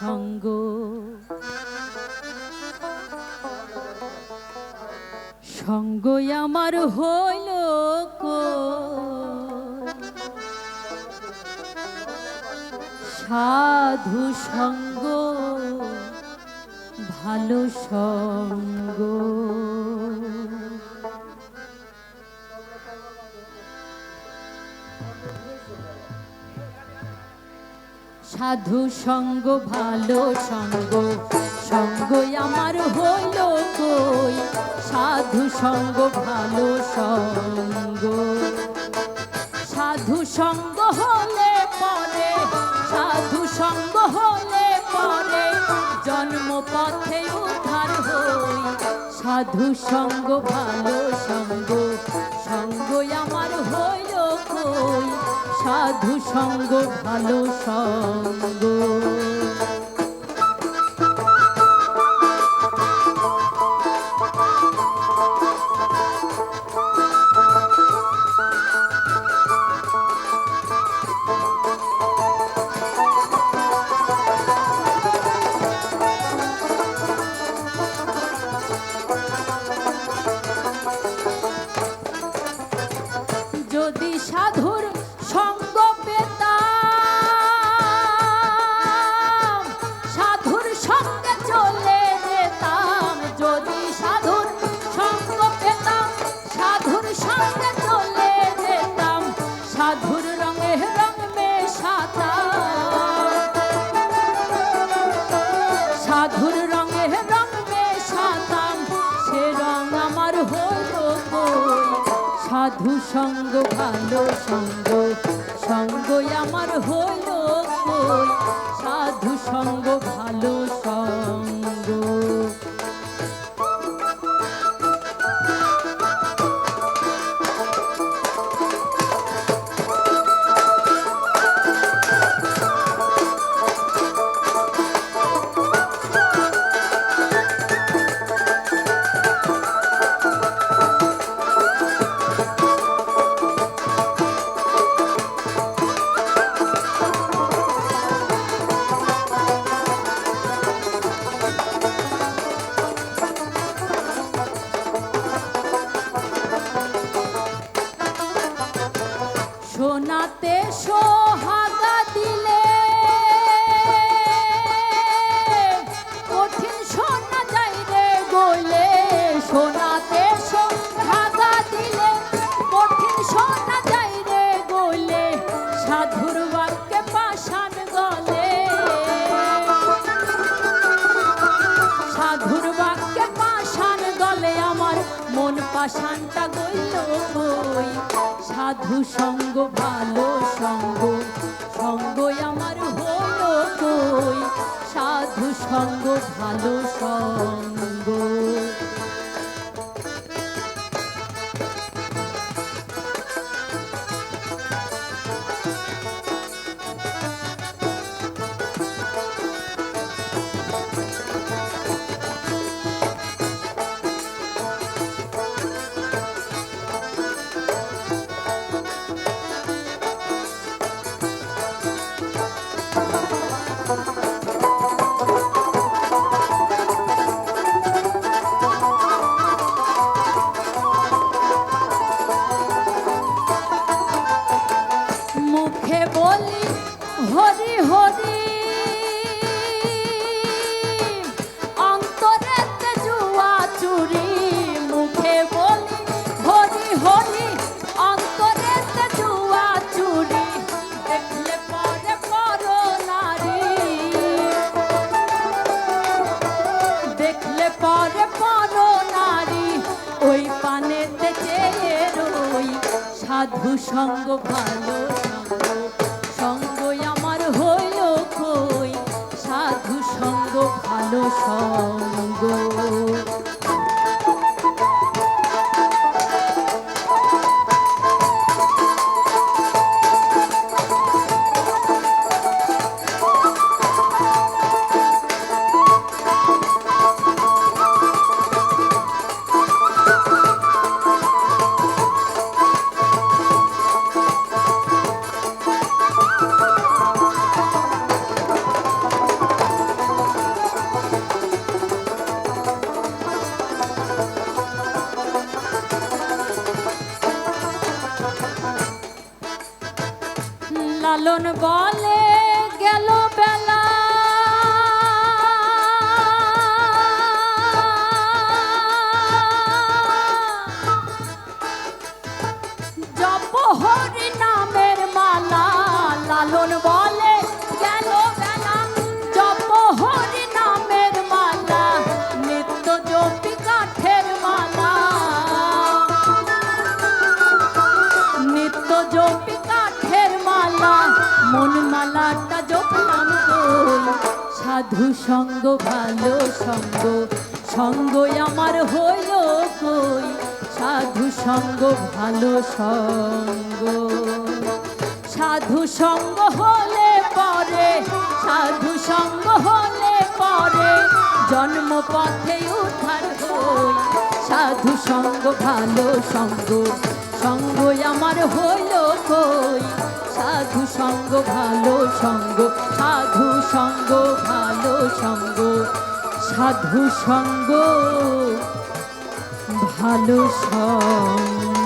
সঙ্গ সঙ্গ আমার হইল? সাধু সঙ্গ ভালো সঙ্গ সাধু সঙ্গ, ভালো সঙ্গ সঙ্গ আমার হইল কই? সাধু সঙ্গ, ভালো সঙ্গ। সাধু সঙ্গ হলে পরে, সাধু সঙ্গ হলে পরে, জন্ম পথে উদ্ধার হই। সাধু সঙ্গ, ভালো সঙ্গ সঙ্গ আমার হইল সাধু সঙ্গ ভালো সঙ্গ। সাধু সঙ্গ ভালো সঙ্গ সঙ্গ আমার হইল সাধু সঙ্গ ভালো সঙ্গ। সোনাতে সোহাগা পাষাণটা গইল কই সাধু সঙ্গ, ভালো সঙ্গ, সঙ্গই আমার হলো কই সাধু সঙ্গ, ভালো সঙ্গ। বলি, হরি হরি। অন্তরেতে জুয়া চুরি, মুখে বলি, হরি হরি। অন্তরেতে জুয়া চুরি, দেখলে পরে পর নারী। দেখলে পরে পর নারী, ওই পানেতে চেয়ে রই, সাধু সঙ্গ ভালো। সঙ্গ লালন বলে গেল বেলা। মালাটা জপলাম কই সাধু সঙ্গ, ভালো সঙ্গ সঙ্গ আমার হইল কই? সাধু সঙ্গ, ভালো সঙ্গ। সাধু সঙ্গ হলে পরে, সাধু সঙ্গ হলে পরে, জন্ম পথে উদ্ধার হই। সাধু সঙ্গ, ভালো সঙ্গ সঙ্গ আমার হইল কই? সাধু সঙ্গ ভালো সঙ্গ সাধু সঙ্গ ভালো সঙ্গ সাধু সঙ্গ ভালো সঙ্গ।